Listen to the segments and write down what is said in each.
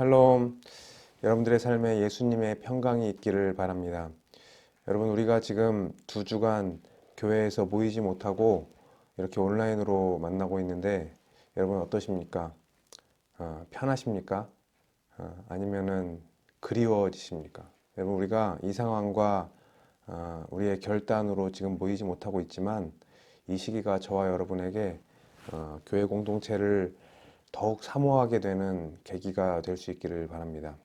샬롬. 여러분들의 삶에 예수님의 평강이 있기를 바랍니다. 여러분, 우리가 지금 두 주간 교회에서 모이지 못하고 이렇게 온라인으로 만나고 있는데 여러분 어떠십니까? 어, 편하십니까? 어, 아니면은 그리워지십니까? 여러분, 우리가 이 상황과 어, 우리의 결단으로 지금 모이지 못하고 있지만 이 시기가 저와 여러분에게 어, 교회 공동체를 더욱 사모하게 되는 계기가 될 수 있기를 바랍니다.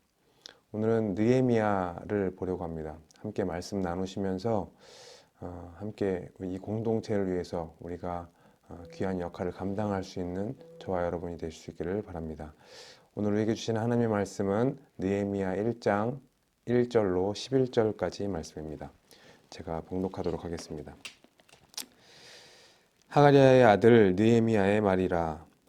오늘은 느헤미야를 보려고 합니다. 함께 말씀 나누시면서 어, 함께 이 공동체를 위해서 우리가 어, 귀한 역할을 감당할 수 있는 저와 여러분이 되실 수 있기를 바랍니다. 오늘 우리에게 주신 하나님의 말씀은 느헤미야 1장 1절로 11절까지 말씀입니다. 제가 봉독하도록 하겠습니다. 하가리아의 아들 느헤미야의 말이라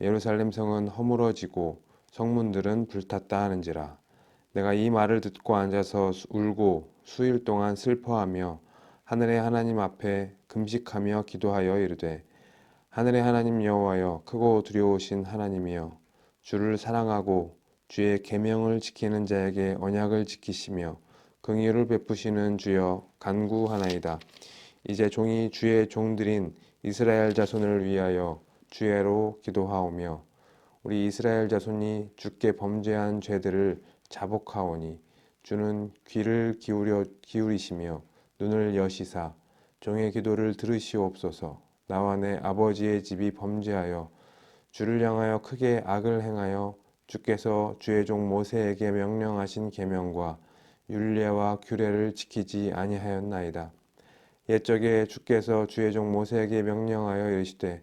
예루살렘 성은 허물어지고 성문들은 불탔다 하는지라 내가 이 말을 듣고 앉아서 울고 수일 동안 슬퍼하며 하늘의 하나님 앞에 금식하며 기도하여 이르되 하늘의 하나님 여호와여 크고 두려우신 하나님이여 주를 사랑하고 주의 계명을 지키는 자에게 언약을 지키시며 긍휼을 베푸시는 주여 간구하나이다. 이제 종이 주의 종들인 이스라엘 자손을 위하여 주애로 기도하오며 우리 이스라엘 자손이 주께 범죄한 죄들을 자복하오니 주는 귀를 기울여 기울이시며 눈을 여시사 종의 기도를 들으시옵소서 나와 내 아버지의 집이 범죄하여 주를 향하여 크게 악을 행하여 주께서 주의 종 모세에게 명령하신 계명과 율례와 규례를 지키지 아니하였나이다. 옛적에 주께서 주의 종 모세에게 명령하여 이르시되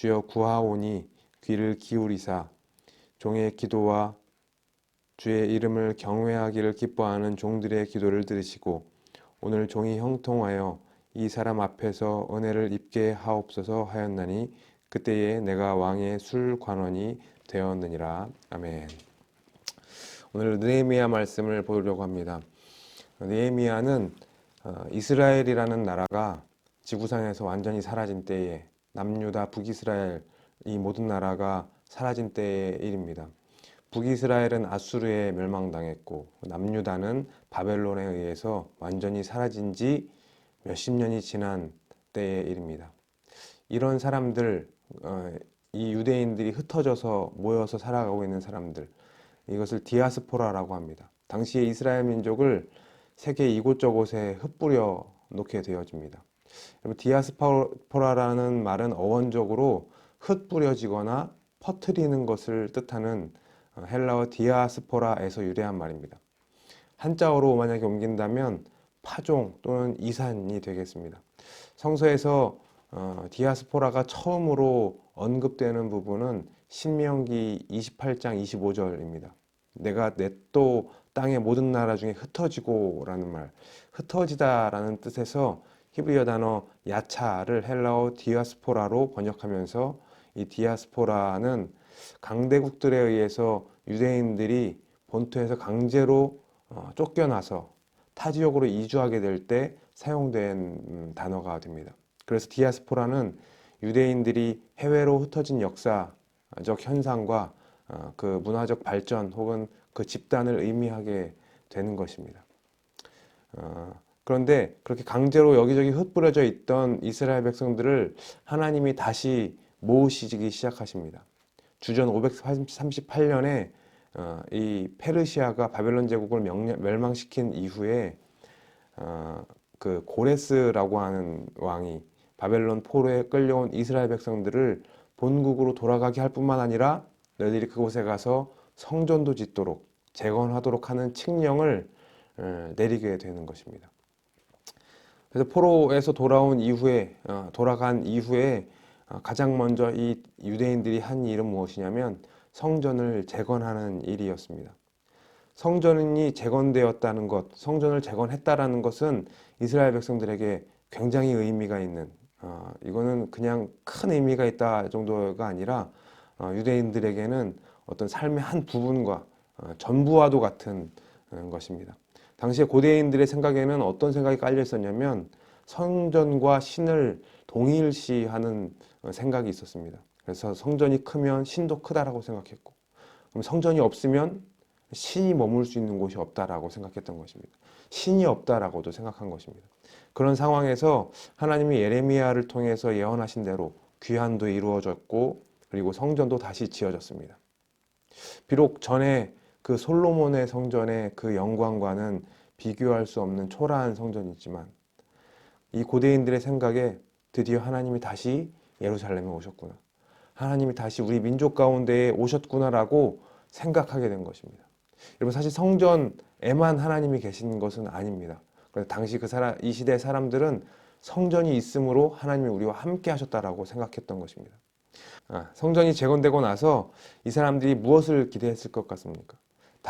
주여 구하오니 귀를 기울이사 종의 기도와 주의 이름을 경외하기를 기뻐하는 종들의 기도를 들으시고 오늘 종이 형통하여 이 사람 앞에서 은혜를 입게 하옵소서 하였나니 그때에 내가 왕의 술 관원이 되었느니라 아멘. 오늘 느헤미야 말씀을 보려고 합니다. 느헤미야는 어, 이스라엘이라는 나라가 지구상에서 완전히 사라진 때에 남유다 북이스라엘 이 모든 나라가 사라진 때의 일입니다. 북이스라엘은 아수르에 멸망당했고 남유다는 바벨론에 의해서 완전히 사라진 지 몇십 년이 지난 때의 일입니다. 이런 사람들, 어, 이 유대인들이 흩어져서 모여서 살아가고 있는 사람들, 이것을 디아스포라라고 합니다. 당시에 이스라엘 민족을 세계 이곳저곳에 흩뿌려 놓게 되어집니다. 디아스포라라는 말은 어원적으로 흩뿌려지거나 퍼트리는 것을 뜻하는 어, 헬라어 디아스포라에서 유래한 말입니다. 한자어로 만약에 옮긴다면 파종 또는 이산이 되겠습니다. 성서에서 어, 디아스포라가 처음으로 언급되는 부분은 신명기 28장 25절입니다. 내가 넷도 땅의 모든 나라 중에 흩어지고라는 말, 흩어지다라는 뜻에서 히브리어 단어 야차를 헬라어 디아스포라로 번역하면서 이 디아스포라는 강대국들에 의해서 유대인들이 본토에서 강제로 어, 쫓겨나서 타 지역으로 이주하게 될 때 사용된 음, 단어가 됩니다. 그래서 디아스포라는 유대인들이 해외로 흩어진 역사적 현상과 어, 그 문화적 발전 혹은 그 집단을 의미하게 되는 것입니다. 어, 그런데 그렇게 강제로 여기저기 흩뿌려져 있던 이스라엘 백성들을 하나님이 다시 모으시기 시작하십니다. 주전 538년에 어, 이 페르시아가 바벨론 제국을 명- 멸망시킨 이후에 어, 그 고레스라고 하는 왕이 바벨론 포로에 끌려온 이스라엘 백성들을 본국으로 돌아가게 할 뿐만 아니라 너희들이 그곳에 가서 성전도 짓도록 재건하도록 하는 칙령을 어, 내리게 되는 것입니다. 그래서 포로에서 돌아온 이후에 어, 돌아간 이후에 어, 가장 먼저 이 유대인들이 한 일은 무엇이냐면 성전을 재건하는 일이었습니다. 성전이 재건되었다는 것, 성전을 재건했다라는 것은 이스라엘 백성들에게 굉장히 의미가 있는 어, 이거는 그냥 큰 의미가 있다 정도가 아니라 어, 유대인들에게는 어떤 삶의 한 부분과 어, 전부와도 같은 어, 것입니다. 당시에 고대인들의 생각에는 어떤 생각이 깔려 있었냐면 성전과 신을 동일시하는 어, 생각이 있었습니다. 그래서 성전이 크면 신도 크다라고 생각했고, 그럼 성전이 없으면 신이 머물 수 있는 곳이 없다라고 생각했던 것입니다. 신이 없다라고도 생각한 것입니다. 그런 상황에서 하나님이 예레미야를 통해서 예언하신 대로 귀환도 이루어졌고, 그리고 성전도 다시 지어졌습니다. 비록 전에 그 솔로몬의 성전의 그 영광과는 비교할 수 없는 초라한 성전이지만 이 고대인들의 생각에 드디어 하나님이 다시 예루살렘에 오셨구나. 하나님이 다시 우리 민족 가운데에 오셨구나라고 생각하게 된 것입니다. 여러분 사실 성전에만 하나님이 계신 것은 아닙니다. 그래서 당시 그 사람 이 시대 사람들은 성전이 있으므로 하나님이 우리와 함께 하셨다라고 생각했던 것입니다. 아, 성전이 재건되고 나서 이 사람들이 무엇을 기대했을 것 같습니까?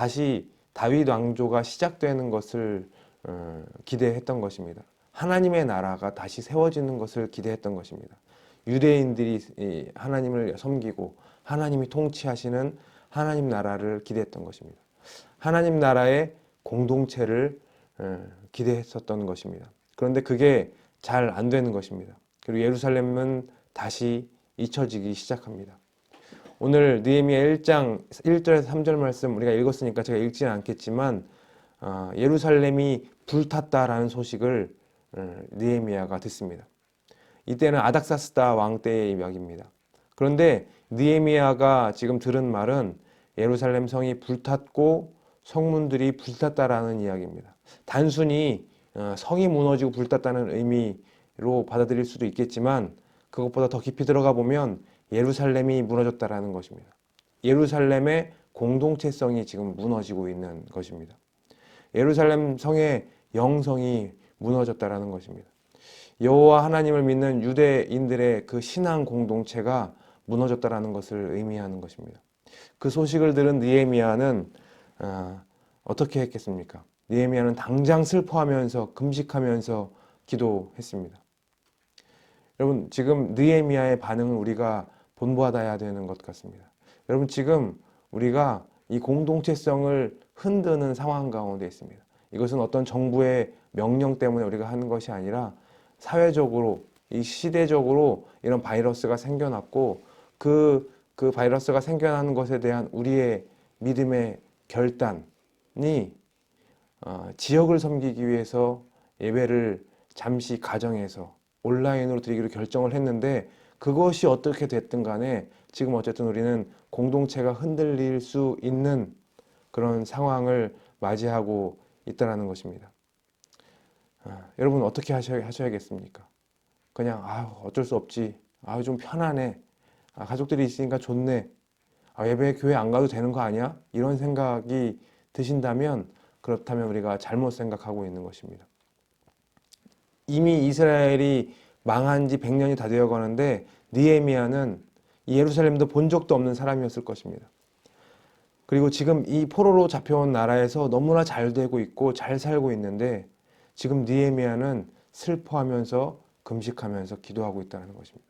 다시 다윗 왕조가 시작되는 것을 어, 기대했던 것입니다. 하나님의 나라가 다시 세워지는 것을 기대했던 것입니다. 유대인들이 이 하나님을 섬기고 하나님이 통치하시는 하나님 나라를 기대했던 것입니다. 하나님 나라의 공동체를 어, 기대했었던 것입니다. 그런데 그게 잘 안 되는 것입니다. 그리고 예루살렘은 다시 잊혀지기 시작합니다. 오늘 느헤미야 1장 1절에서 3절 말씀 우리가 읽었으니까 제가 읽지는 않겠지만 어, 예루살렘이 불탔다라는 소식을 어, 느헤미야가 듣습니다. 이때는 아닥사스다 왕 때의 이야기입니다. 그런데 느헤미야가 지금 들은 말은 예루살렘 성이 불탔고 성문들이 불탔다라는 이야기입니다. 단순히 어, 성이 무너지고 불탔다는 의미로 받아들일 수도 있겠지만 그것보다 더 깊이 들어가 보면 예루살렘이 무너졌다라는 것입니다. 예루살렘의 공동체성이 지금 무너지고 있는 것입니다. 예루살렘 성의 영성이 무너졌다라는 것입니다. 여호와 하나님을 믿는 유대인들의 그 신앙 공동체가 무너졌다라는 것을 의미하는 것입니다. 그 소식을 들은 느헤미야는 어, 어떻게 했겠습니까? 느헤미야는 당장 슬퍼하면서 금식하면서 기도했습니다. 여러분 지금 느헤미야의 반응은 우리가 본받아야 되는 것 같습니다. 여러분 지금 우리가 이 공동체성을 흔드는 상황 가운데 있습니다. 이것은 어떤 정부의 명령 때문에 우리가 하는 것이 아니라 사회적으로 이 시대적으로 이런 바이러스가 생겨났고 그, 그 바이러스가 생겨나는 것에 대한 우리의 믿음의 결단이 어, 지역을 섬기기 위해서 예배를 잠시 가정에서 온라인으로 드리기로 결정을 했는데 그것이 어떻게 됐든 간에 지금 어쨌든 우리는 공동체가 흔들릴 수 있는 그런 상황을 맞이하고 있다라는 것입니다. 아, 여러분 어떻게 하셔야, 하셔야겠습니까? 그냥 아 어쩔 수 없지. 아 좀 편하네. 아, 가족들이 있으니까 좋네. 아, 예배 교회 안 가도 되는 거 아니야? 이런 생각이 드신다면 그렇다면 우리가 잘못 생각하고 있는 것입니다. 이미 이스라엘이 망한 지 100년이 다 되어 가는데 니에미아는 이 예루살렘도 본 적도 없는 사람이었을 것입니다. 그리고 지금 이 포로로 잡혀온 나라에서 너무나 잘 되고 있고 잘 살고 있는데 지금 니에미아는 슬퍼하면서 금식하면서 기도하고 있다는 것입니다.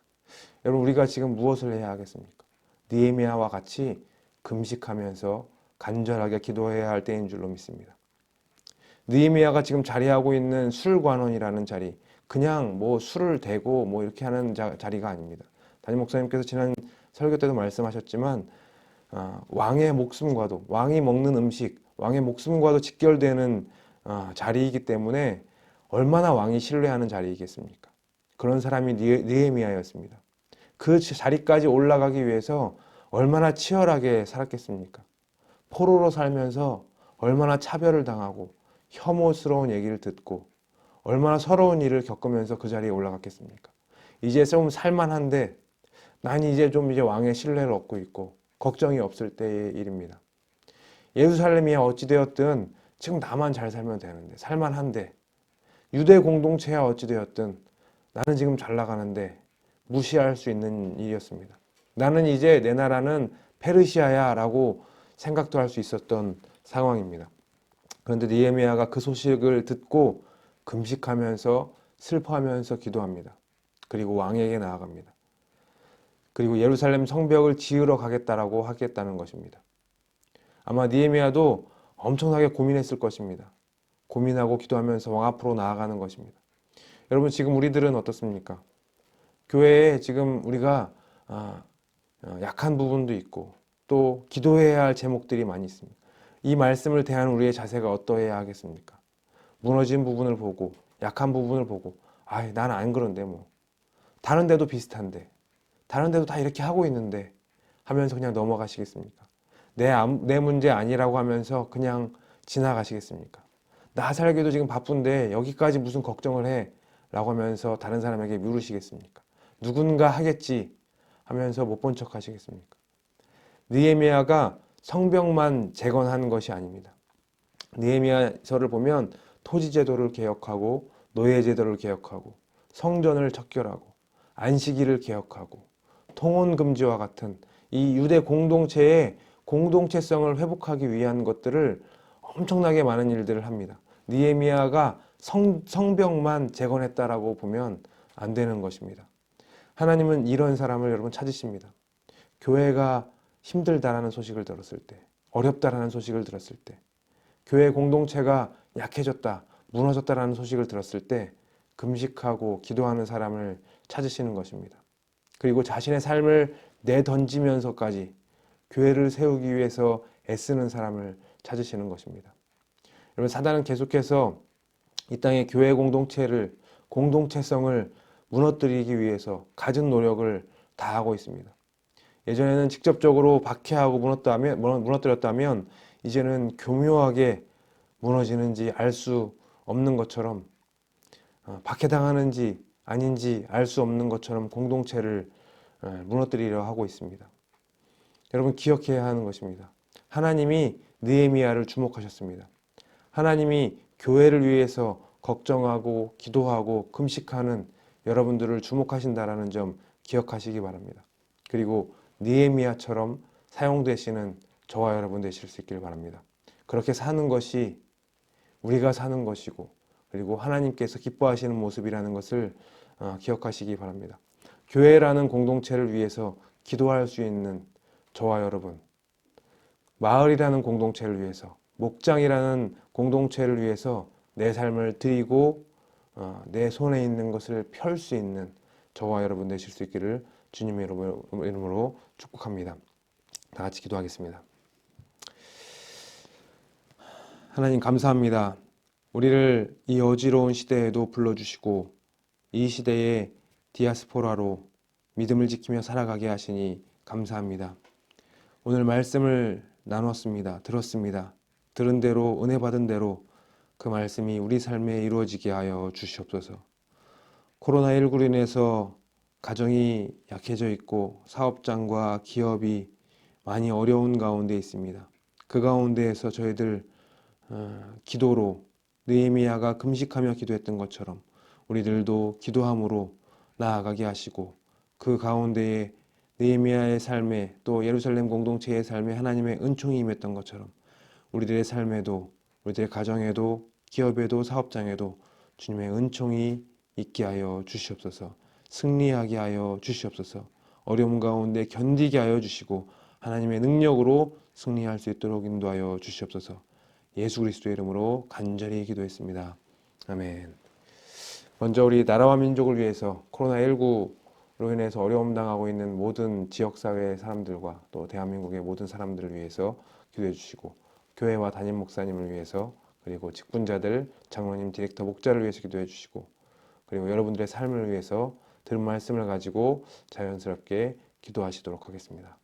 여러분 우리가 지금 무엇을 해야 하겠습니까? 니에미아와 같이 금식하면서 간절하게 기도해야 할 때인 줄로 믿습니다. 느헤미야가 지금 자리하고 있는 술관원이라는 자리, 그냥 뭐 술을 대고 뭐 이렇게 하는 자, 자리가 아닙니다. 담임 목사님께서 지난 설교 때도 말씀하셨지만 어, 왕의 목숨과도 왕이 먹는 음식, 왕의 목숨과도 직결되는 어, 자리이기 때문에 얼마나 왕이 신뢰하는 자리이겠습니까? 그런 사람이 니- 느헤미야였습니다. 그 자리까지 올라가기 위해서 얼마나 치열하게 살았겠습니까? 포로로 살면서 얼마나 차별을 당하고 혐오스러운 얘기를 듣고 얼마나 서러운 일을 겪으면서 그 자리에 올라갔겠습니까? 이제 좀 살만한데 난 이제 좀 이제 왕의 신뢰를 얻고 있고 걱정이 없을 때의 일입니다. 예루살렘이 어찌되었든 지금 나만 잘 살면 되는데 살만한데 유대 공동체야 어찌되었든 나는 지금 잘 나가는데 무시할 수 있는 일이었습니다. 나는 이제 내 나라는 페르시아야 라고 생각도 할 수 있었던 상황입니다. 그런데 니에미아가 그 소식을 듣고 금식하면서 슬퍼하면서 기도합니다. 그리고 왕에게 나아갑니다. 그리고 예루살렘 성벽을 지으러 가겠다라고 하겠다는 것입니다. 아마 니에미아도 엄청나게 고민했을 것입니다. 고민하고 기도하면서 왕 앞으로 나아가는 것입니다. 여러분 지금 우리들은 어떻습니까? 교회에 지금 우리가 아, 어, 약한 부분도 있고 또 기도해야 할 제목들이 많이 있습니다. 이 말씀을 대하는 우리의 자세가 어떠해야 하겠습니까? 무너진 부분을 보고 약한 부분을 보고 아, 나는 안 그런데 뭐 다른 데도 비슷한데 다른 데도 다 이렇게 하고 있는데 하면서 그냥 넘어가시겠습니까? 내, 암- 내 문제 아니라고 하면서 그냥 지나가시겠습니까? 나 살기도 지금 바쁜데 여기까지 무슨 걱정을 해? 라고 하면서 다른 사람에게 미루시겠습니까? 누군가 하겠지 하면서 못 본 척 하시겠습니까? 느헤미야가 성벽만 재건한 것이 아닙니다. 느헤미야서를 보면 토지 제도를 개혁하고 노예 제도를 개혁하고 성전을 척결하고 안식일을 개혁하고 통혼 금지와 같은 이 유대 공동체의 공동체성을 회복하기 위한 것들을 엄청나게 많은 일들을 합니다. 니에미아가 성, 성벽만 재건했다라고 보면 안 되는 것입니다. 하나님은 이런 사람을 여러분 찾으십니다. 교회가 힘들다라는 소식을 들었을 때, 어렵다라는 소식을 들었을 때, 교회 공동체가 약해졌다, 무너졌다라는 소식을 들었을 때 금식하고 기도하는 사람을 찾으시는 것입니다. 그리고 자신의 삶을 내던지면서까지 교회를 세우기 위해서 애쓰는 사람을 찾으시는 것입니다. 여러분 사단은 계속해서 이 땅의 교회 공동체를 공동체성을 무너뜨리기 위해서 갖은 노력을 다하고 있습니다. 예전에는 직접적으로 박해하고 무너뜨렸다면, 무너뜨렸다면 이제는 교묘하게 무너지는지 알 수 없는 것처럼 어, 박해당하는지 아닌지 알 수 없는 것처럼 공동체를 어, 무너뜨리려 하고 있습니다. 여러분 기억해야 하는 것입니다. 하나님이 느헤미야를 주목하셨습니다. 하나님이 교회를 위해서 걱정하고 기도하고 금식하는 여러분들을 주목하신다라는 점 기억하시기 바랍니다. 그리고 느헤미야처럼 사용되시는 저와 여러분 되실 수 있기를 바랍니다. 그렇게 사는 것이 우리가 사는 것이고 그리고 하나님께서 기뻐하시는 모습이라는 것을 어, 기억하시기 바랍니다. 교회라는 공동체를 위해서 기도할 수 있는 저와 여러분, 마을이라는 공동체를 위해서, 목장이라는 공동체를 위해서 내 삶을 드리고 어, 내 손에 있는 것을 펼 수 있는 저와 여러분 되실 수 있기를 주님의 이름으로, 이름으로 축복합니다. 다 같이 기도하겠습니다. 하나님 감사합니다. 우리를 이 어지러운 시대에도 불러주시고 이 시대에 디아스포라로 믿음을 지키며 살아가게 하시니 감사합니다. 오늘 말씀을 나눴습니다. 들었습니다. 들은 대로 은혜 받은 대로 그 말씀이 우리 삶에 이루어지게 하여 주시옵소서. 코로나19로 인해서 가정이 약해져 있고 사업장과 기업이 많이 어려운 가운데 있습니다. 그 가운데에서 저희들 어, 기도로 느헤미야가 금식하며 기도했던 것처럼 우리들도 기도함으로 나아가게 하시고 그 가운데에 느헤미야의 삶에 또 예루살렘 공동체의 삶에 하나님의 은총이 임했던 것처럼 우리들의 삶에도 우리들의 가정에도 기업에도 사업장에도 주님의 은총이 있게 하여 주시옵소서 승리하게 하여 주시옵소서 어려움 가운데 견디게 하여 주시고 하나님의 능력으로 승리할 수 있도록 인도하여 주시옵소서 예수 그리스도의 이름으로 간절히 기도했습니다. 아멘. 먼저 우리 나라와 민족을 위해서 코로나19로 인해서 어려움 당하고 있는 모든 지역 사회 사람들과 또 대한민국의 모든 사람들을 위해서 기도해 주시고 교회와 담임 목사님을 위해서 그리고 직분자들, 장로님, 디렉터, 목자를 위해서 기도해 주시고 그리고 여러분들의 삶을 위해서 들은 말씀을 가지고 자연스럽게 기도하시도록 하겠습니다.